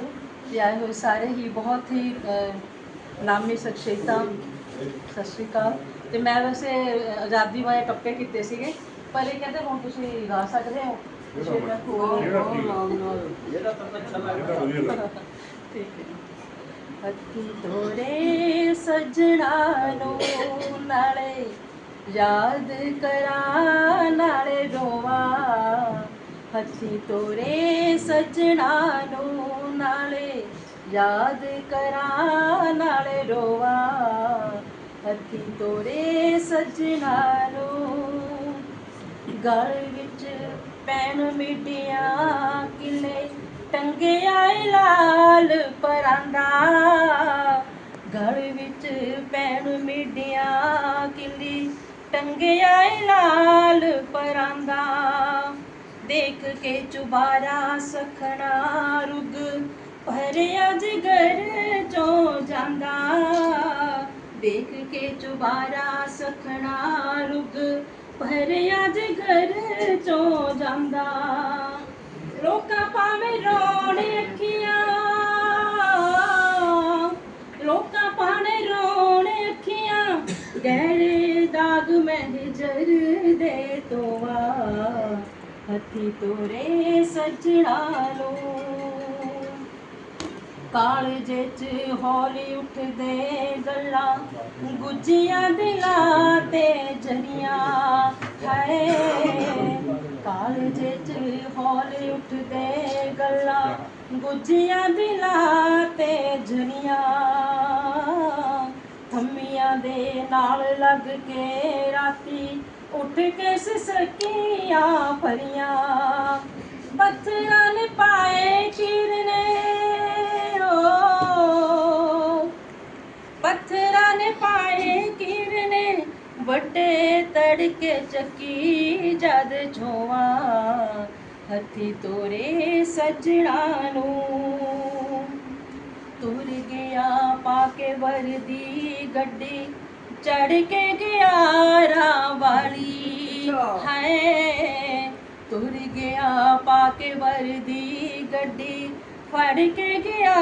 ਤੋਂ ਤੇ ਆਏ ਹੋਏ ਸਾਰੇ ਹੀ ਬਹੁਤ ਹੀ ਅਹ, ਨਾਮੀ ਸ਼ਖਸੀਅਤਾਂ। ਸਤਿ ਸ਼੍ਰੀ ਅਕਾਲ। ਤੇ ਮੈਂ ਵੈਸੇ ਆਜ਼ਾਦੀ ਵਾਲੇ ਟੱਪੇ ਕੀਤੇ ਸੀਗੇ ਪਰ ਇਹ ਕਹਿੰਦੇ ਹੁਣ ਤੁਸੀਂ ਗਾ ਸਕਦੇ ਹੋ। ਹੱਥੀ ਸਜਣਾ ਨੂੰ ਨਾਲੇ ਯਾਦ ਕਰਾਂ ਨਾਲੇ ਰੋਵਾਂ ਹੱਥੀ ਤੋਰੇ ਸਜਣਾ ਨੂੰ ਨਾਲੇ, ਯਾਦ ਕਰਾਂ ਨਾਲੇ ਰੋਵਾਂ। ਹੱਥੀ ਤੋਰੇ ਸਜਣਾ ਨੂੰ। ਗਲ ਵਿੱਚ ਪੈਣ ਮਿੱਟੀਆਂ ਕਿਲੇ ਟੰਗਿਆ ਲਾਲ ਪਰਾਂਦਾ। ਗਲ ਵਿੱਚ ਪੈਣ ਮਿੱਟੀਆਂ ਕਿਲੀ ਟੰਗਿਆ ਲਾਲ ਪਰਾਂਦਾ। ਦੇਖ ਕੇ ਚੁਬਾਰਾ ਸਖਣਾ ਰੁਗ ਭਰਿਆ ਜਿਗਰ ਚੋਂ ਜਾਂਦਾ। ਦੇਖ ਕੇ ਚੁਬਾਰਾ ਸਖਣਾ ਰੁਗ ਭਰਿਆ ਜਿਗਰ ਚੋਂ ਜਾਂਦਾ। ਲੋਕਾਂ ਭਾਵੇਂ ਰੋਣ ਹੱਥੀ ਤੋਰੇ ਸਜਣਾ ਲੋ ਕਾਲਜੇ ਚ ਹੌਲੀ ਉੱਠਦੇ ਗੱਲਾਂ ਗੁੱਜੀਆਂ ਦਿਲਾਂ ਤੇ ਜਰੀਆਂ। ਹੈ ਕਾਲਜੇ ਚ ਹੌਲੀ ਉੱਠਦੇ ਗੱਲਾਂ ਗੁੱਜੀਆਂ ਦਿਲਾਂ ਤੇ ਜਰੀਆਂ। ਥੰਮੀਆਂ ਦੇ ਨਾਲ ਲੱਗ ਕੇ ਰਾਤੀ ਉੱਠ ਕੇ ਸਿਸਕੀਆਂ ਭਰੀਆਂ। ਪੱਥਰਾਂ ਨੇ ਪਾਏ ਚੀਰਨੇ, ਓ। ਪੱਥਰਾਂ ਨੇ ਪਾਏ ਕਿਰਨੇ ਵੱਡੇ ਤੜਕੇ ਚੱਕੀ ਜਦ ਛੋਵਾ ਹੱਥੀ ਤੋਰੇ ਸਜਣਾ ਨੂੰ। ਤੁਰ ਗਿਆ ਪਾ ਕੇ ਵਰਦੀ ਗੱਡੀ ਚੜ ਕੇ ਗਿਆ ਰਾਹ ਵਾਲੀ। ਹੈ ਤੁਰ ਗਿਆ ਪਾ ਕੇ ਵਰਦੀ ਗੱਡੀ ਫੜ ਕੇ ਗਿਆ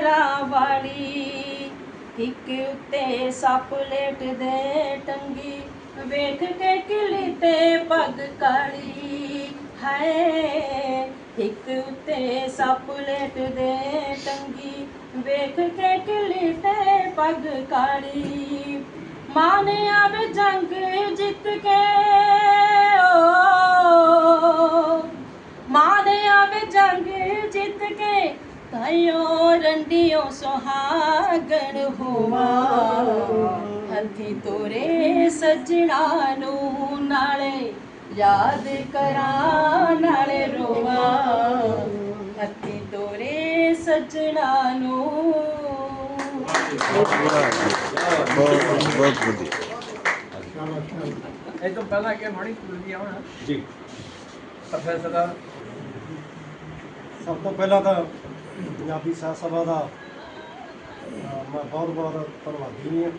ਰਾਹ ਵਾਲੀ। ਇੱਕ ਉੱਤੇ ਸੱਪ ਲੇਟਦੇ ਟੰਗੀ ਵੇਖ ਕੇ ਕਿਲੀ ਤੇ ਪੱਗ ਕਾਲੀ। ਹੈ ਇੱਕ ਉੱਤੇ ਸੱਪ ਲੇਟਦੇ ਟੰਗੀ ਵੇਖ ਕੇ ਕਿਲੀ ਤੇ ਪੱਗ ਕਾਲੀ। ਮਾਂ ਨੇ ਆਵੇ ਜੰਗ ਜਿੱਤ ਕੇ, ਓ। ਮਾਂ ਨੇ ਆਵੇ ਜੰਗ ਜਿੱਤ ਕੇ, ਤਾਈਓ ਰੰਡੀਓ ਸੁਹਾਗਣ ਹੋਵਾ। ਹੱਥੀ ਤੋਰੇ ਸਜਣਾ ਨੂੰ ਨਾਲੇ, ਯਾਦ ਕਰਾਂ ਨਾਲੇ ਰੋਵਾ। ਹੱਥੀ ਤੋਰੇ ਸਜਣਾ ਨੂੰ। ਬਹੁਤ ਬਹੁਤ ਵਧੀਆ। ਇਹ ਤੋਂ ਪਹਿਲਾਂ ਕਿ ਮਾੜੀ ਕੁਲਦੀ ਆਉਣਾ? ਜੀ। ਪ੍ਰੋਫੈਸਰ ਦਾ? ਸਭ ਤੋਂ ਪਹਿਲਾਂ ਤਾਂ ਪੰਜਾਬੀ ਸਾਹਿਤ ਸਭਾ ਦਾ ਮੈਂ ਬਹੁਤ ਬਹੁਤ ਧੰਨਵਾਦੀ ਹਾਂ।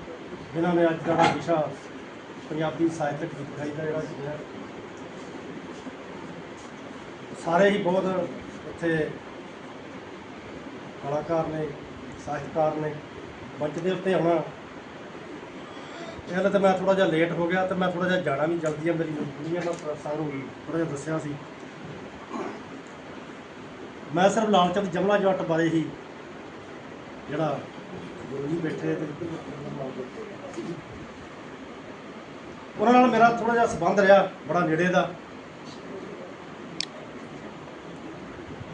ਜਿਨ੍ਹਾਂ ਨੇ ਅੱਜ ਦਾ ਵਿਸ਼ਾ ਪੰਜਾਬੀ ਸਾਹਿਤਕ ਲਿਖਾਈ ਦਾ ਜਿਹੜਾ ਚੁਣਿਆ ਸਾਰੇ ਹੀ ਬਹੁਤ ਇੱਥੇ ਕਲਾਕਾਰ ਨੇ ਸਾਹਿਤਕਾਰ ਨੇ ਮੰਚ ਦੇ ਉੱਤੇ ਆਉਣਾ ਪਹਿਲਾਂ ਤਾਂ ਮੈਂ ਥੋੜਾ ਜਿਹਾ ਲੇਟ ਹੋ ਗਿਆ ਤੇ ਮੈਂ ਥੋੜਾ ਜਿਹਾ ਜਾਣਾ ਵੀ ਜਲਦੀ ਆ, ਮੇਰੀ ਮਜਬੂਰੀ ਹੈ ਮੈਂ ਪ੍ਰਸਾਰ ਨੂੰ ਥੋੜਾ ਜਿਹਾ ਦੱਸਿਆ ਸੀ। ਮੈਂ ਸਿਰਫ ਲਾਲਚੰਦ ਜਮਲਾ ਜੱਟ ਬਾਰੇ ਹੀ ਜਿਹੜਾ ਗੁਰੂ ਜੀ ਬੈਠੇ ਤੇ ਉਹਨਾਂ ਨਾਲ ਮੇਰਾ ਥੋੜਾ ਜਿਹਾ ਸੰਬੰਧ ਰਿਹਾ, ਬੜਾ ਨੇੜੇ ਦਾ।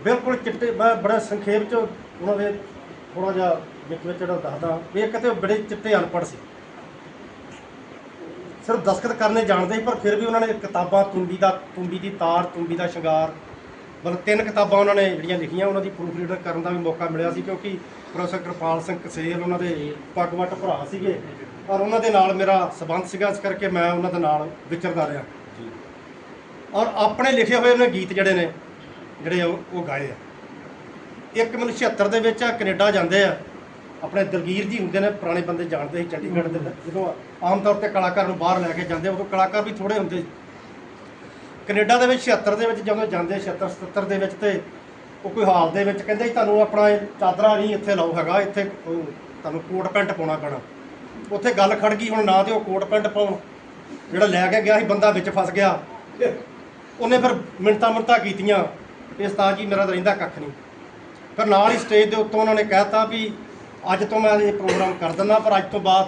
ਬਿਲਕੁਲ ਚਿੱਟੇ, ਮੈਂ ਬੜਾ ਸੰਖੇਪ ਚ ਉਹਨਾਂ ਦੇ ਥੋੜਾ ਜਿਹਾ ਵਿੱਚ ਵਿੱਚ ਜਿਹੜਾ ਦੱਸਦਾ। ਵੀ ਇੱਕ ਤੇ ਬੜੇ ਚਿੱਟੇ ਅਨਪੜ੍ਹ ਸੀ। ਸਿਰਫ ਦਸਖਤ ਕਰਨੇ ਜਾਣਦੇ ਸੀ ਪਰ ਫਿਰ ਵੀ ਉਹਨਾਂ ਨੇ ਕਿਤਾਬਾਂ ਤੁੰਬੀ ਦਾ ਤੁੰਬੀ ਦੀ ਤਾਰ ਤੁੰਬੀ ਦਾ ਸ਼ਿੰਗਾਰ ਮਤਲਬ ਤਿੰਨ ਕਿਤਾਬਾਂ ਉਹਨਾਂ ਨੇ ਜਿਹੜੀਆਂ ਲਿਖੀਆਂ ਉਹਨਾਂ ਦੀ ਪ੍ਰੂਫ ਰੀਡਰ ਕਰਨ ਦਾ ਵੀ ਮੌਕਾ ਮਿਲਿਆ ਸੀ ਕਿਉਂਕਿ ਪ੍ਰੋਫੈਸਰ ਕਿਰਪਾਲ ਸਿੰਘ ਕਸੇਲ ਉਹਨਾਂ ਦੇ ਪੱਗਵੱਟ ਭਰਾ ਸੀਗੇ ਔਰ ਉਹਨਾਂ ਦੇ ਨਾਲ ਮੇਰਾ ਸਬੰਧ ਸੀਗਾ ਇਸ ਕਰਕੇ ਮੈਂ ਉਹਨਾਂ ਦੇ ਨਾਲ ਵਿਚਰਦਾ ਰਿਹਾ ਔਰ ਆਪਣੇ ਲਿਖੇ ਹੋਏ ਉਹਨੇ ਗੀਤ ਜਿਹੜੇ ਨੇ ਜਿਹੜੇ ਉਹ ਗਾਏ ਆ ਇੱਕ ਮੈਨੂੰ 76 ਦੇ ਵਿੱਚ ਆ ਕੈਨੇਡਾ ਜਾਂਦੇ ਆ ਆਪਣੇ ਦਲਗੀਰ ਜੀ ਹੁੰਦੇ ਨੇ ਪੁਰਾਣੇ ਬੰਦੇ ਜਾਣਦੇ ਸੀ ਚੰਡੀਗੜ੍ਹ ਦੇ। ਜਦੋਂ ਆਮ ਤੌਰ ਤੇ ਕਲਾਕਾਰ ਨੂੰ ਬਾਹਰ ਲੈ ਕੇ ਜਾਂਦੇ ਉਦੋਂ ਕਲਾਕਾਰ ਵੀ ਥੋੜੇ ਹੁੰਦੇ। ਸੀ। ਕੈਨੇਡਾ ਦੇ ਵਿੱਚ 76 ਦੇ ਵਿੱਚ ਜਦੋਂ ਜਾਂਦੇ 76 77 ਦੇ ਵਿੱਚ ਤੇ ਉਹ ਕੋਈ ਹਾਲ ਦੇ ਵਿੱਚ ਕਹਿੰਦੇ ਜੀ, ਤੁਹਾਨੂੰ ਆਪਣਾ ਇਹ ਚਾਦਰਾ ਨਹੀਂ ਇੱਥੇ ਲਾਓ ਹੈਗਾ, ਇੱਥੇ ਤੁਹਾਨੂੰ ਕੋਟ ਪੈਂਟ ਪਾਉਣਾ ਪੈਣਾ। ਉੱਥੇ ਗੱਲ ਖੜ ਗਈ, ਹੁਣ ਨਾ ਤੇ ਉਹ ਕੋਟ ਪੈਂਟ ਪਾਉਣ। ਜਿਹੜਾ ਲੈ ਕੇ ਗਿਆ ਸੀ, ਬੰਦਾ ਵਿੱਚ ਫਸ ਗਿਆ। ਉਹਨੇ ਫਿਰ ਮਿੰਟਾਂ ਮਿੰਟਾਂ ਕੀਤੀਆਂ ਇਸ ਉਸਤਾਦ ਜੀ, ਮੇਰਾ ਤਾਂ ਰਹਿੰਦਾ ਕੱਖ ਨਹੀਂ। ਫਿਰ ਨਾਲ ਹੀ ਸਟੇਜ ਦੇ ਉੱਤੋਂ ਉਹਨਾਂ ਨੇ ਕਹਿਤਾ ਵੀ, ਅੱਜ ਤੋਂ ਮੈਂ ਇਹ ਪ੍ਰੋਗਰਾਮ ਕਰ ਦਿੰਦਾ, ਪਰ ਅੱਜ ਤੋਂ ਬਾਅਦ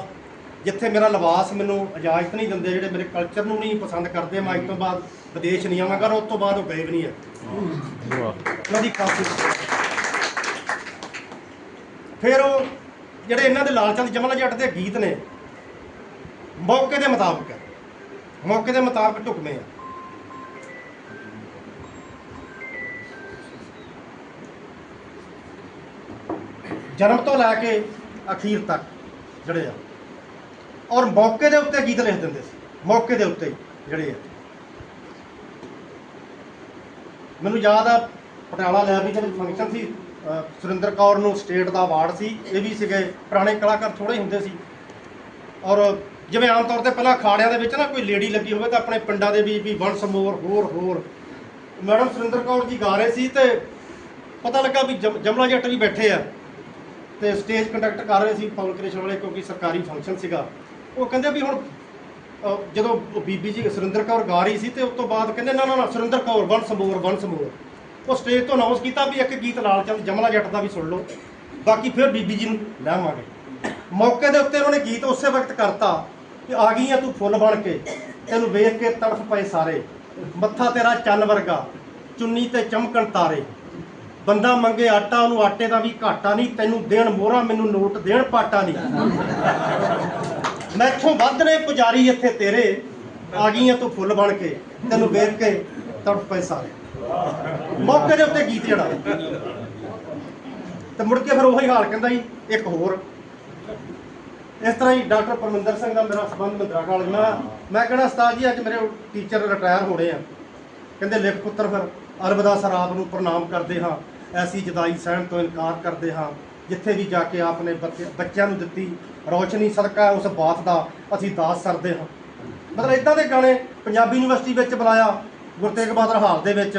ਜਿੱਥੇ ਮੇਰਾ ਲਿਬਾਸ ਮੈਨੂੰ ਇਜਾਜ਼ਤ ਨਹੀਂ ਦਿੰਦੇ, ਜਿਹੜੇ ਮੇਰੇ ਕਲਚਰ ਨੂੰ ਨਹੀਂ ਪਸੰਦ ਕਰਦੇ, ਮੈਂ ਇਸ ਤੋਂ ਬਾਅਦ ਵਿਦੇਸ਼ ਨਹੀਂ ਆਵਾਂਗਾ ਔਰ ਉਸ ਤੋਂ ਬਾਅਦ ਉਹ ਗਏ ਵੀ ਨਹੀਂ ਹੈ। ਉਹਨਾਂ ਦੀ ਖਾਸੀਅਤ ਫਿਰ ਉਹ ਜਿਹੜੇ ਇਹਨਾਂ ਦੇ ਲਾਲਚੰਦ ਜਮਲਾ ਜੱਟ ਦੇ ਗੀਤ ਨੇ, ਮੌਕੇ ਦੇ ਮੁਤਾਬਕ ਹੈ। ਮੌਕੇ ਦੇ ਮੁਤਾਬਕ ਢੁਕਵੇਂ ਆ। ਜਨਮ ਤੋਂ ਲੈ ਕੇ ਅਖੀਰ ਤੱਕ ਜਿਹੜੇ ਆ। ਔਰ ਮੌਕੇ ਦੇ ਉੱਤੇ ਗੀਤ ਲਿਖ ਦਿੰਦੇ ਸੀ। ਮੌਕੇ ਦੇ ਉੱਤੇ ਜਿਹੜੇ ਆ। ਮੈਨੂੰ ਯਾਦ ਆ, ਪਟਿਆਲਾ ਲੈਬ ਵਿੱਚ ਫੰਕਸ਼ਨ ਸੀ। ਸੁਰਿੰਦਰ ਕੌਰ ਨੂੰ ਸਟੇਟ ਦਾ ਅਵਾਰਡ ਸੀ। ਇਹ ਵੀ ਸੀਗੇ, ਪੁਰਾਣੇ ਕਲਾਕਾਰ ਥੋੜੇ ਹੁੰਦੇ ਸੀ। ਔਰ ਜਿਵੇਂ ਆਮ ਤੌਰ ਤੇ ਪਹਿਲਾਂ ਅਖਾੜਿਆਂ ਦੇ ਵਿੱਚ ਨਾ ਕੋਈ ਲੇਡੀ ਲੱਗੀ ਹੋਵੇ ਤਾਂ ਆਪਣੇ ਪਿੰਡਾਂ ਦੇ ਵੀ ਵੀ ਵੰਸ ਮੋਰ ਹੋਰ ਹੋਰ। ਮੈਡਮ ਸੁਰਿੰਦਰ ਕੌਰ ਜੀ ਗਾ ਰਹੇ ਸੀ ਤੇ ਪਤਾ ਲੱਗਾ ਵੀ ਜਮ- ਜਮਲਾ ਜੱਟ ਵੀ ਬੈਠੇ ਆ। ਤੇ ਸਟੇਜ ਕੰਡਕਟ ਕਰ ਰਹੇ ਸੀ ਪਵਨ ਕ੍ਰਿਸ਼ਨ ਵਾਲੇ, ਕਿਉਂਕਿ ਸਰਕਾਰੀ ਫੰਕਸ਼ਨ ਸੀਗਾ। ਉਹ ਕਹਿੰਦੇ ਵੀ ਹੁਣ ਅਹ, ਜਦੋਂ ਬੀਬੀ ਜੀ ਸੁਰਿੰਦਰ ਕੌਰ ਗਾ ਰਹੀ ਸੀ ਤੇ ਉਸ ਤੋਂ ਬਾਅਦ ਕਹਿੰਦੇ ਨਾ ਨਾ ਨਾ ਸੁਰਿੰਦਰ ਕੌਰ ਵੰਸ ਸਮੋਰ ਵੰਸ ਮੋਰ ਉਹ ਸਟੇਜ ਤੋਂ ਅਨਾਉਂਸ ਕੀਤਾ ਵੀ ਇੱਕ ਗੀਤ ਲਾਲ ਚੰਦ ਜਮਲਾ ਜੱਟ ਦਾ ਵੀ ਸੁਣ ਲਓ। ਬਾਕੀ ਫਿਰ ਬੀਬੀ ਜੀ ਨੂੰ ਲੈਵਾਂਗੇ ਮੌਕੇ ਦੇ ਉੱਤੇ ਉਹਨਾਂ ਨੇ ਗੀਤ ਉਸੇ ਵਕਤ ਕਰਤਾ ਕਿ ਆ ਗਈ ਆ ਤੂੰ ਫੁੱਲ ਬਣ ਕੇ ਤੈਨੂੰ ਵੇਖ ਕੇ ਤੜਫ ਪਏ ਸਾਰੇ। ਮੱਥਾ ਤੇਰਾ ਚੰਨ ਵਰਗਾ ਚੁੰਨੀ ਤੇ ਚਮਕਣ ਤਾਰੇ। ਬੰਦਾ ਮੰਗੇ ਆਟਾ ਉਹਨੂੰ ਆਟੇ ਦਾ ਵੀ ਘਾਟਾ ਨਹੀਂ ਤੈਨੂੰ ਦੇਣ ਮੋਹਰਾ ਮੈਨੂੰ ਨੋਟ ਦੇਣ ਪਾਟਾ ਨਹੀਂ। ਮੈਥੋਂ ਵੱਧ ਨੇ ਪੁਜਾਰੀ ਇੱਥੇ ਤੇਰੇ, ਆ ਗਈਆਂ ਤੂੰ ਫੁੱਲ ਬਣ ਕੇ, ਤੈਨੂੰ ਵੇਖ ਕੇ ਤੜਫ ਪਏ ਸਾਰੇ ਮੌਕੇ ਦੇ ਉੱਤੇ ਗੀਤ ਜਿਹੜਾ। ਤੇ ਮੁੜ ਕੇ ਫਿਰ ਉਹੀ ਹਾਲ ਕਹਿੰਦਾ ਜੀ, ਇੱਕ ਹੋਰ। ਇਸ ਤਰ੍ਹਾਂ ਹੀ ਡਾਕਟਰ ਪਰਮਿੰਦਰ ਸਿੰਘ ਦਾ ਮੇਰਾ ਸੰਬੰਧ ਮਦਰਾ ਕਾਲਜ ਮੈਂ ਮੈਂ ਕਹਿੰਦਾ ਉਸਤਾਦ ਜੀ, ਅੱਜ ਮੇਰੇ ਟੀਚਰ ਰਿਟਾਇਰ ਹੋਣੇ ਆ। ਕਹਿੰਦੇ ਲਿਖ ਪੁੱਤਰ ਫਿਰ ਅਰਬਦਾ ਸਰਾਬ ਨੂੰ ਪ੍ਰਣਾਮ ਕਰਦੇ ਹਾਂ। ਐਸੀ ਜਦਾਈ ਸਹਿਣ ਤੋਂ ਇਨਕਾਰ ਕਰਦੇ ਹਾਂ। ਜਿੱਥੇ ਵੀ ਜਾ ਕੇ ਆਪ ਨੇ ਬੱਚੇ- ਬੱਚਿਆਂ ਨੂੰ ਦਿੱਤੀ ਰੌਸ਼ਨੀ, ਸਦਕਾ ਉਸ ਬਾਤ ਦਾ ਅਸੀਂ ਦਾਸ ਕਰਦੇ ਹਾਂ। ਮਤਲਬ ਇਦਾਂ ਦੇ ਗਾਣੇ ਪੰਜਾਬੀ ਯੂਨੀਵਰਸਿਟੀ ਵਿੱਚ ਬੁਲਾਇਆ, ਗੁਰੂ ਤੇਗ ਬਹਾਦਰ ਹਾਲ ਦੇ ਵਿੱਚ,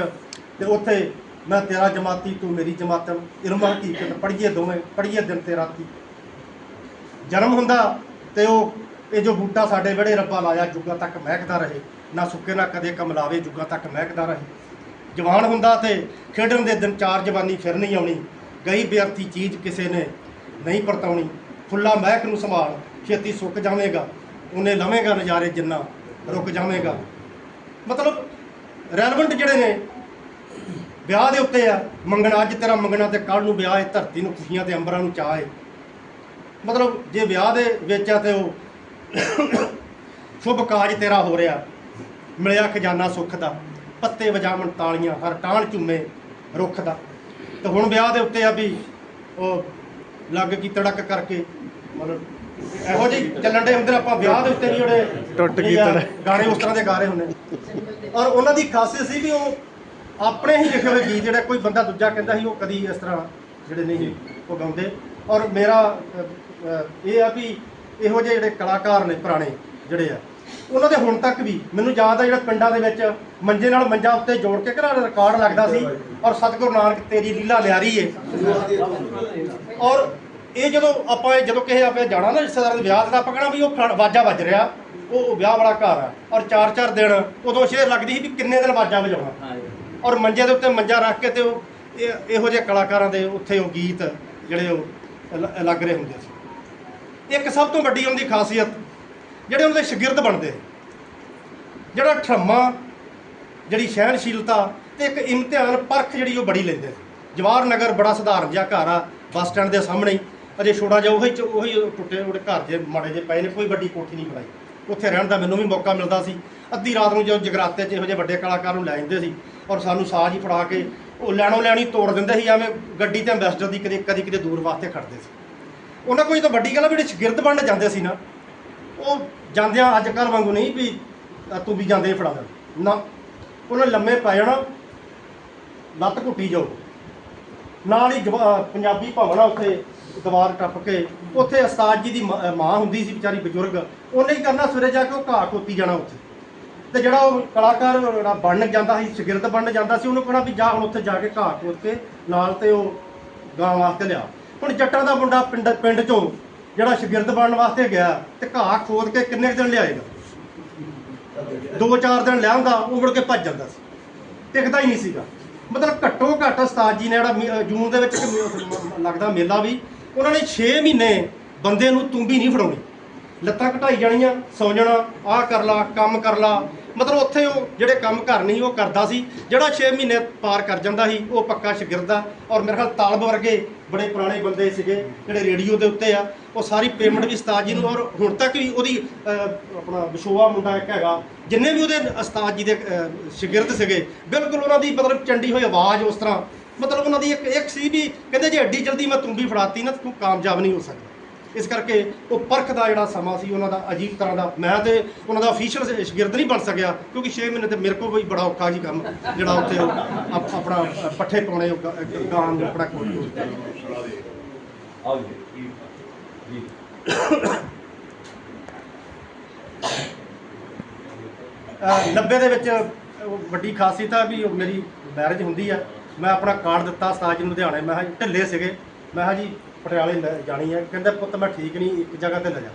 ਤੇ ਉੱਥੇ ਮੈਂ ਤੇਰਾ ਜਮਾਤੀ, ਤੂੰ ਮੇਰੀ ਜਮਾਤਨ ਇਲਮ ਹਕੀਕਤ ਪੜ੍ਹੀਏ ਦੋਵੇਂ, ਪੜ੍ਹੀਏ ਦਿਨ ਤੇ ਰਾਤੀ। ਜਨਮ ਹੁੰਦਾ ਤੇ ਉਹ, ਇਹ ਜੋ ਬੂਟਾ ਸਾਡੇ ਵਿਹੜੇ ਰੱਬਾ ਲਾਇਆ, ਜੁੱਗਾ ਤੱਕ ਮਹਿਕਦਾ ਰਹੇ। ਨਾ ਸੁੱਕੇ, ਨਾ ਕਦੇ ਕਮਲਾਵੇ ਜੁੱਗਾ ਤੱਕ ਮਹਿਕਦਾ ਰਹੇ। ਜਵਾਨ ਹੁੰਦਾ ਤੇ ਖੇਡਣ ਦੇ ਦਿਨ ਚਾਰ ਜਵਾਨੀ ਫਿਰ ਨਹੀਂ ਆਉਣੀ। ਗਈ ਬੇਅਰਥੀ ਚੀਜ਼ ਕਿਸੇ ਨੇ ਨਹੀਂ ਪਰਤਾਉਣੀ। ਫੁੱਲਾ ਮਹਿਕ ਨੂੰ ਸੰਭਾਲ, ਛੇਤੀ ਸੁੱਕ ਜਾਵੇਗਾ। ਉਹਨੇ ਲਵੇਂਗਾ ਨਜ਼ਾਰੇ ਜਿੰਨਾ ਰੁਕ ਜਾਵੇਗਾ। ਮਤਲਬ ਰੈਲਵੈਂਟ ਜਿਹੜੇ ਨੇ, ਵਿਆਹ ਦੇ ਉੱਤੇ ਆ, ਮੰਗਣਾ ਅੱਜ ਤੇਰਾ ਮੰਗਣਾ ਤੇ ਕੱਲ ਨੂੰ ਵਿਆਹ ਹੈ ਧਰਤੀ ਨੂੰ ਖੁਸ਼ੀਆਂ ਤੇ ਅੰਬਰਾਂ ਨੂੰ ਚਾਹ ਹੈ ਮਤਲਬ ਜੇ ਵਿਆਹ ਦੇ ਵਿੱਚ ਆ ਤੇ ਉਹ ਸ਼ੁਭ ਕਾਜ ਤੇਰਾ ਹੋ ਰਿਹਾ। ਮਿਲਿਆ ਖਜ਼ਾਨਾ ਸੁੱਖ ਦਾ, ਪੱਤੇ ਵਜਾਵਣ ਤਾਲੀਆਂ, ਹਰ ਟਾਣ ਝੁੰਮੇ ਰੁੱਖ ਦਾ। ਤੇ ਹੁਣ ਵਿਆਹ ਦੇ ਉੱਤੇ ਆ ਵੀ ਉਹ ਲੱਗ ਕੀ ਤੜਕ ਕਰਕੇ ਮਤਲਬ ਇਹੋ ਜਿਹੀ ਚੱਲਣ ਦੇ ਹੁੰਦੇ ਆਪਾਂ ਵਿਆਹ ਦੇ ਉੱਤੇ ਵੀ ਜਿਹੜੇ ਟੁੱਟ ਗਈ ਤੜਕ। ਗਾਣੇ ਉਸ ਤਰ੍ਹਾਂ ਦੇ ਗਾ ਰਹੇ ਹੁੰਦੇ ਔਰ ਉਹਨਾਂ ਦੀ ਖਾਸੀਅਤ ਸੀ ਵੀ ਉਹ ਆਪਣੇ ਹੀ ਲਿਖੇ ਹੋਏ ਗੀਤ ਜਿਹੜਾ ਕੋਈ ਬੰਦਾ ਦੂਜਾ ਕਹਿੰਦਾ ਸੀ ਉਹ ਕਦੀ ਇਸ ਤਰ੍ਹਾਂ ਜਿਹੜੇ ਨਹੀਂ ਉਹ ਗਾਉਂਦੇ। ਔਰ ਮੇਰਾ ਇਹ ਆ ਵੀ ਇਹੋ ਜਿਹੇ ਜਿਹੜੇ ਕਲਾਕਾਰ ਨੇ ਪੁਰਾਣੇ ਜਿਹੜੇ ਆ। ਉਹਨਾਂ ਦੇ ਹੁਣ ਤੱਕ ਵੀ ਮੈਨੂੰ ਯਾਦ ਆ ਜਿਹੜਾ ਪਿੰਡਾਂ ਦੇ ਵਿੱਚ ਮੰਜੇ ਨਾਲ ਮੰਜਾ ਉੱਤੇ ਜੋੜ ਕੇ ਘਰਾਂ ਰਿਕਾਰਡ ਲੱਗਦਾ ਸੀ ਔਰ ਸਤਿਗੁਰੂ ਨਾਨਕ ਤੇਰੀ ਲੀਲਾ ਨਿਆਰੀ ਏ। ਔਰ ਇਹ ਜਦੋਂ ਆਪਾਂ ਜਦੋਂ ਕਿਸੇ ਆਪੇ ਜਾਣਾ ਨਾ ਰਿਸ਼ਤੇਦਾਰਾਂ ਦੇ ਵਿਆਹ ਦਾ ਤਾਂ ਆਪਾਂ ਕਹਿਣਾ ਵੀ ਉਹ ਫਲਾਣਾ ਵਾਜਾ ਵੱਜ ਰਿਹਾ, ਉਹ ਵਿਆਹ ਵਾਲਾ ਘਰ ਆ। ਔਰ ਚਾਰ ਚਾਰ ਦਿਨ ਉਦੋਂ ਸ਼ੇਰ ਲੱਗਦੀ ਸੀ ਵੀ ਕਿੰਨੇ ਦਿਨ ਵਾਜਾ ਵਜਾਉਣਾ। ਔਰ ਮੰਜੇ ਦੇ ਉੱਤੇ ਮੰਜਾ ਰੱਖ ਕੇ ਤੇ ਉਹ ਇਹ- ਇਹੋ ਜਿਹੇ ਕਲਾਕਾਰਾਂ ਦੇ ਉੱਥੇ ਉਹ ਗੀਤ ਜਿਹੜੇ ਉਹ ਲੱਗ ਰਹੇ ਹੁੰਦੇ ਸੀ। ਇੱਕ ਸਭ ਤੋਂ ਵੱਡੀ ਉਹਦੀ ਖਾਸੀਅਤ ਜਿਹੜੇ ਉਹਨਾਂ ਦੇ ਸ਼ਾਗਿਰਦ ਬਣਦੇ। ਜਿਹੜਾ ਠਰਮਾ, ਜਿਹੜੀ ਸਹਿਣਸ਼ੀਲਤਾ ਤੇ ਇੱਕ ਇਮਤਿਹਾਨ ਪਰਖ ਜਿਹੜੀ ਉਹ ਬੜੀ ਲੈਂਦੇ। ਸੀ ਜਵਾਹਰ ਨਗਰ ਬੜਾ ਸਧਾਰਨ ਜਿਹਾ ਘਰ ਆ, ਬੱਸ ਸਟੈਂਡ ਦੇ ਸਾਹਮਣੇ ਅਜੇ ਛੋਟਾ ਜਿਹਾ ਉਹੀ ਚ- ਉਹੀ ਟੁੱਟੇ ਉਹਦੇ ਘਰ ਜੇ ਮਾੜੇ ਜੇ ਪਏ ਨੇ, ਕੋਈ ਵੱਡੀ ਕੋਠੀ ਨਹੀਂ ਬਣਾਈ। ਉੱਥੇ ਰਹਿਣ ਦਾ ਮੈਨੂੰ ਵੀ ਮੌਕਾ ਮਿਲਦਾ ਸੀ। ਅੱਧੀ ਰਾਤ ਨੂੰ ਜਦੋਂ ਜਗਰਾਤੇ 'ਚ ਇਹੋ ਜਿਹੇ ਵੱਡੇ ਕਲਾਕਾਰ ਨੂੰ ਲੈ ਜਾਂਦੇ ਸੀ ਔਰ ਸਾਨੂੰ ਸਾਜ਼ ਹੀ ਫੜਾ ਕੇ ਉਹ ਲੈਣੋ ਲੈਣੀ ਤੋੜ ਦਿੰਦੇ ਸੀ, ਐਵੇਂ ਗੱਡੀ ਤੇ ਐਂਬੈਸਡਰ ਦੀ ਕਦੇ, ਕਦੀ ਕਿਤੇ ਦੂਰ ਵਾਸਤੇ ਖੜਦੇ ਸੀ। ਉਹਨਾਂ ਕੋਈ ਤਾਂ ਵੱਡੀ ਗੱਲ ਆ ਵੀ ਜਿਹੜੇ ਸ਼ਗਿਰਦ ਬਣ ਜਾਂਦੇ ਸੀ ਨਾ ਉਹ ਜਾਂਦਿਆਂ ਅੱਜ ਕੱਲ੍ਹ ਵਾਂਗੂ ਨਹੀਂ ਵੀ ਅ, ਤੂੰ ਵੀ ਜਾਂਦੇ ਹੀ ਫੜਾ ਦੇ। ਨਾ ਉਹਨੇ ਲੰਮੇ ਪੈ ਜਾਣਾ ਲੱਤ ਘੁੱਟੀ ਜਾਓ। ਨਾਲ ਹੀ ਜਵਾ- ਅ, ਪੰਜਾਬੀ ਭਵਨ ਆ ਉੱਥੇ ਦੀਵਾਰ ਟੱਪ ਕੇ। ਉੱਥੇ ਉਸਤਾਦ ਜੀ ਦੀ ਮ- ਅ, ਮਾਂ ਹੁੰਦੀ ਸੀ ਵਿਚਾਰੀ ਬਜ਼ੁਰਗ। ਉਹਨੇ ਹੀ ਕਰਨਾ ਸਵੇਰੇ ਜਾ ਕੇ ਉਹ ਘਾਹ ਕੋਤੀ ਜਾਣਾ ਉੱਥੇ। ਤੇ ਜਿਹੜਾ ਉਹ ਕਲਾਕਾਰ ਜਿਹੜਾ ਬਣਨ ਜਾਂਦਾ ਸੀ ਸ਼ਾਗਿਰਦ ਬਣਨ ਜਾਂਦਾ ਸੀ ਉਹਨੂੰ ਕਹਣਾ ਵੀ ਜਾ ਹੁਣ ਉੱਥੇ ਜਾ ਕੇ ਘਾਹ ਖੋਦ ਕੇ ਨਾਲ ਤੇ ਉਹ ਗਾਂ ਵਾਸਤੇ ਲਿਆ। ਹੁਣ ਜੱਟਾਂ ਦਾ ਮੁੰਡਾ ਪਿੰਡ ਪਿੰਡ ਚੋਂ ਜਿਹੜਾ ਸ਼ਗਿਰਦ ਬਣਨ ਵਾਸਤੇ ਗਿਆ ਤੇ ਘਾਹ ਖੋਦ ਕੇ ਕਿੰਨੇ ਕੁ ਦਿਨ ਲਿਆਏਗਾ? ਦੋ ਚਾਰ ਦਿਨ ਲਿਆਉਂਦਾ ਉਹ ਮੁੜ ਕੇ ਭੱਜ ਜਾਂਦਾ ਸੀ। ਟਿਕਦਾ ਹੀ ਨਹੀਂ ਸੀਗਾ। ਮਤਲਬ ਘੱਟੋ ਘੱਟ ਉਸਤਾਦ ਜੀ ਨੇ ਜਿਹੜਾ ਜੂਨ ਦੇ ਵਿੱਚ ਲੱਗਦਾ ਮੇਲਾ ਵੀ, ਉਹਨਾਂ ਨੇ 6 ਮਹੀਨੇ ਬੰਦੇ ਨੂੰ ਤੁੰਬੀ ਨਹੀਂ ਫੜਾਉਣੀ। ਲੱਤਾਂ ਘਟਾਈ ਜਾਣੀਆਂ, ਸੌ ਜਾਣਾ, ਆਹ ਕਰ ਲਾ, ਕੰਮ ਕਰ ਲਾ। ਮਤਲਬ ਉੱਥੇ ਉਹ ਜਿਹੜੇ ਕੰਮ ਕਰਨੀ ਉਹ ਕਰਦਾ ਸੀ। ਜਿਹੜਾ 6 ਮਹੀਨੇ ਪਾਰ ਕਰ ਜਾਂਦਾ ਸੀ, ਉਹ ਪੱਕਾ ਸ਼ਗਿਰਦ ਆ। ਔਰ ਮੇਰੇ ਖਿਆਲ ਤਾਲਬ ਵਰਗੇ ਬੜੇ ਪੁਰਾਣੇ ਬੰਦੇ ਸੀਗੇ ਜਿਹੜੇ ਰੇਡੀਓ ਦੇ ਉੱਤੇ ਆ ਉਹ ਸਾਰੀ ਪੇਮੈਂਟ ਵੀ ਉਸਤਾਦ ਜੀ ਨੂੰ ਔਰ ਹੁਣ ਤੱਕ ਵੀ ਉਹਦੀ ਆਪਣਾ ਵਿਸ਼ੋਆ ਮੁੰਡਾ ਇੱਕ ਹੈਗਾ ਜਿੰਨੇ ਵੀ ਉਹਦੇ ਉਸਤਾਦ ਜੀ ਦੇ ਅਹ, ਸ਼ਾਗਿਰਦ ਸੀਗੇ ਬਿਲਕੁਲ ਉਹਨਾਂ ਦੀ ਮਤਲਬ ਚੰਡੀ ਹੋਈ ਆਵਾਜ਼ ਉਸ ਤਰ੍ਹਾਂ ਮਤਲਬ ਉਹਨਾਂ ਦੀ ਇੱਕ ਇੱਕ ਸੀ ਵੀ ਕਹਿੰਦੇ ਜੇ ਐਡੀ ਜਲਦੀ ਮੈਂ ਤੂੰ ਵੀ ਫੜਾਤੀ ਨਾ ਤੂੰ ਕਾਮਯਾਬ ਨਹੀਂ ਹੋ ਸਕਦਾ। ਇਸ ਕਰਕੇ ਉਹ ਪਰਖ ਦਾ ਜਿਹੜਾ ਸਮਾਂ ਸੀ ਉਹਨਾਂ ਦਾ ਅਜੀਬ ਤਰ੍ਹਾਂ ਦਾ ਮੈਂ ਤੇ ਉਹਨਾਂ ਦਾ ਅਫੀਸ਼ੀਅਲ ਸ਼ਾਗਿਰਦ ਨਹੀਂ ਬਣ ਸਕਿਆ ਕਿਉਂਕਿ 6 ਮਹੀਨੇ ਤੇ ਮੇਰੇ ਕੋਲ ਵੀ ਬੜਾ ਔਖਾ ਸੀ ਕੰਮ ਜਿਹੜਾ ਉੱਥੇ ਆਪਣਾ ਪੱਠੇ ਪਾਉਣੇ ਉਹ ਗਾ- ਗਾਂ ਨੂੰ ਆਪਣਾ ਆਓ ਜੀ ਜੀ। 90 ਦੇ ਵਿੱਚ ਵੱਡੀ ਖਾਸੀਅਤ ਆ ਵੀ ਮੇਰੀ ਮੈਰਿਜ ਹੁੰਦੀ ਆ। ਮੈਂ ਆਪਣਾ ਕਾਰਡ ਦਿੱਤਾ ਉਸਤਾਦ ਜੀ ਨੂੰ ਲੁਧਿਆਣੇ ਮੈਂ ਕਿਹਾ ਜੀ ਢਿੱਲੇ ਸੀਗੇ। ਮੈਂ ਕਿਹਾ ਜੀ ਪਟਿਆਲੇ ਲੈ ਜਾਣੀ ਆ ਕਹਿੰਦੇ ਪੁੱਤ ਮੈਂ ਠੀਕ ਨਹੀਂ ਇੱਕ ਜਗ੍ਹਾ ਤੇ ਲੈ ਜਾ।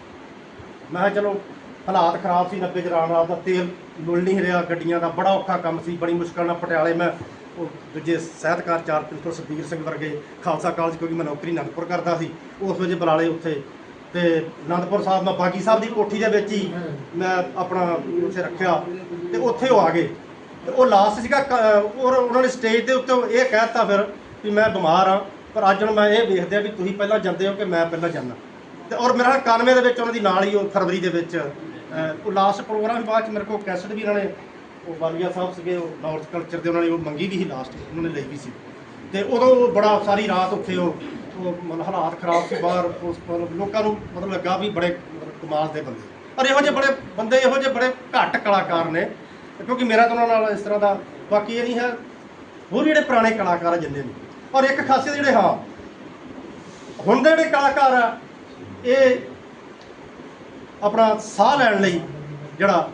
ਮੈਂ ਕਿਹਾ ਚਲੋ ਹਾਲਾਤ ਖਰਾਬ ਸੀ 90 ਚ ਰਾਮ ਨਾਲ ਦਾ ਤੇਲ ਮੁੱਲ ਨਹੀਂ ਰਿਹਾ ਗੱਡੀਆਂ ਦਾ ਬੜਾ ਔਖਾ ਕੰਮ ਸੀ ਬੜੀ ਮੁਸ਼ਕਲ ਨਾਲ ਪਟਿਆਲੇ ਮੈਂ ਉਹ ਦੂਜੇ ਸਾਹਿਤਕਾਰ ਚਾਰ ਪ੍ਰਿੰਸੀਪਲ ਸੁਖਬੀਰ ਸਿੰਘ ਵਰਗੇ ਖਾਲਸਾ ਕਾਲਜ ਕਿਉਂਕਿ ਮੈਂ ਨੌਕਰੀ ਅਨੰਦਪੁਰ ਕਰਦਾ ਸੀ ਉਸ ਵੇਲੇ ਬੁਲਾਲੇ ਉੱਥੇ। ਤੇ ਅਨੰਦਪੁਰ ਸਾਹਿਬ ਮੈਂ ਬਾਗੀ ਸਾਹਿਬ ਦੀ ਕੋਠੀ ਦੇ ਵਿੱਚ ਹੀ ਮੈਂ ਆਪਣਾ ਉੱਥੇ ਰੱਖਿਆ। ਤੇ ਉੱਥੇ ਉਹ ਆ ਗਏ। ਤੇ ਉਹ ਲਾਸਟ ਸੀਗਾ ਔਰ ਉਹਨਾਂ ਨੇ ਸਟੇਜ ਦੇ ਉੱਤੇ ਇਹ ਕਹਿਤਾ ਫਿਰ ਵੀ ਮੈਂ ਬਿਮਾਰ ਆ ਪਰ ਅੱਜ ਹੁਣ ਮੈਂ ਇਹ ਵੇਖਦੇ ਆ ਵੀ ਤੁਸੀਂ ਪਹਿਲਾਂ ਜਾਂਦੇ ਹੋ ਕਿ ਮੈਂ ਪਹਿਲਾਂ ਜਾਂਦਾ। ਤੇ ਔਰ ਮੇਰਾ 91 ਦੇ ਵਿੱਚ ਉਹਨਾਂ ਦੀ ਨਾਲ ਹੀ ਉਹ ਫਰਵਰੀ ਦੇ ਵਿੱਚ ਉਹ ਲਾਸਟ ਪ੍ਰੋਗਰਾਮ ਵੀ ਬਾਅਦ ਚ ਮੇਰੇ ਕੋਲ ਕੈਸਟ ਵੀ ਉਹਨਾਂ ਨੇ, ਉਹ ਵਾਲੀਆ ਸਾਹਿਬ ਸੀਗੇ, ਉਹ ਨਾਰਥ ਕਲਚਰ ਦੇ ਉਹਨਾਂ ਨੇ ਉਹ ਮੰਗੀ ਵੀ ਸੀ ਲਾਸਟ ਉਹਨਾਂ ਨੇ ਲਈ ਵੀ ਸੀ। ਤੇ ਉਦੋਂ ਉਹ ਬੜਾ ਸਾਰੀ ਰਾਤ ਉੱਥੇ ਉਹ ਉਹ ਮਤਲਬ ਹਾਲਾਤ ਖਰਾਬ ਸੀ ਬਾਹਰ, ਉਸ ਲੋਕਾਂ ਨੂੰ ਮਤਲਬ ਲੱਗਾ ਵੀ ਬੜੇ ਕਮਾਲ ਦੇ ਬੰਦੇ। ਪਰ ਇਹੋ ਜਿਹੇ ਬੜੇ ਬੰਦੇ, ਇਹੋ ਜਿਹੇ ਬੜੇ ਘੱਟ ਕਲਾਕਾਰ ਨੇ, ਕਿਉਂਕਿ ਮੇਰਾ ਤਾਂ ਉਹਨਾਂ ਨਾਲ ਇਸ ਤਰ੍ਹਾਂ ਦਾ ਬਾਕੀ ਇਹ ਨਹੀਂ ਹੈ। ਹੋਰ ਜਿਹੜੇ ਪੁਰਾਣੇ ਕਲਾਕਾਰ ਜਿੰਨੇ ਨੇ। ਔਰ ਇੱਕ ਖਾਸੀਅਤ ਜਿਹੜੇ ਹਾਂ, ਹੁਣ ਦੇ ਜਿਹੜੇ ਕਲਾਕਾਰ ਆ, ਇਹ ਆਪਣਾ ਸਾਹ ਲੈਣ ਲਈ ਜਿਹੜਾ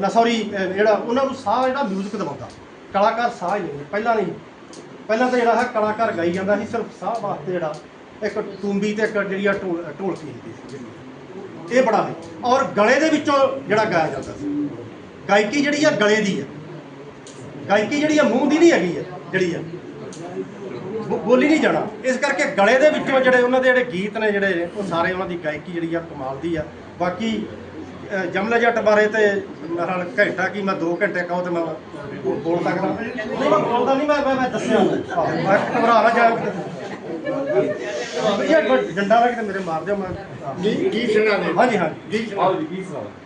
ਨਾ ਸੌਰੀ ਜਿਹੜਾ ਉਹਨਾਂ ਨੂੰ ਸਾਹ ਜਿਹੜਾ ਮਿਊਜ਼ਿਕ ਦਵਾਉਂਦਾ। ਕਲਾਕਾਰ ਸਾਹ ਹੀ ਲੈਂਦੇ ਪਹਿਲਾਂ ਨਹੀਂ। ਪਹਿਲਾਂ ਤਾਂ ਜਿਹੜਾ ਹੈ ਕਲਾਕਾਰ ਗਾਈ ਜਾਂਦਾ ਸੀ, ਸਿਰਫ ਸਾਹ ਵਾਸਤੇ ਜਿਹੜਾ ਇੱਕ ਟੂੰਬੀ ਤੇ ਇੱਕ ਜਿਹੜੀ ਆ ਢੋਲ ਢੋਲਕੀ ਹੁੰਦੀ ਸੀ ਇਹ ਬੜਾ ਹੈ ਔਰ ਗਲੇ ਦੇ ਵਿੱਚੋਂ ਜਿਹੜਾ ਗਾਇਆ ਜਾਂਦਾ ਸੀ। ਗਾਇਕੀ ਜਿਹੜੀ ਆ, ਗਲੇ ਦੀ ਆ। ਗਾਇਕੀ ਜਿਹੜੀ ਆ, ਮੂੰਹ ਦੀ ਨਹੀਂ ਹੈਗੀ ਆ, ਜਿਹੜੀ ਆ। ਬੋਲੀ ਨਹੀਂ ਜਾਣਾ। ਇਸ ਕਰਕੇ ਗਲੇ ਦੇ ਵਿੱਚੋਂ ਜਿਹੜੇ ਉਹਨਾਂ ਦੇ ਜਿਹੜੇ ਗੀਤ ਨੇ ਜਿਹੜੇ ਉਹ ਸਾਰੇ ਉਹਨਾਂ ਦੀ ਗਾਇਕੀ ਜਿਹੜੀ ਆ ਕਮਾਲ ਦੀ ਆ। ਬਾਕੀ ਜਮਲਾ ਜੱਟ ਬਾਰੇ ਤੇ ਨਾਲ ਘੰਟਾ ਕੀ ਮੈਂ 2 ਘੰਟੇ ਕਹੋ ਤੇ ਮੈਂ ਬੋਲ ਸਕਦਾ। ਨਹੀਂ ਮੈਂ ਬੋਲਦਾ ਨਹੀਂ ਮੈਂ ਮੈਂ ਦੱਸਿਆ ਮੈਂ ਘਬਰਾ ਨਾ ਜਾ ਇਹ ਡੰਡਾ ਤੇ ਮੇਰੇ ਮਾਰ ਦਿਓ ਮੈਂ ਕੀ ਕੀ ਸੁਣਾ ਦੇ ਹਾਂਜੀ ਹਾਂਜੀ। ਕੀ ਸੁਣਾਓ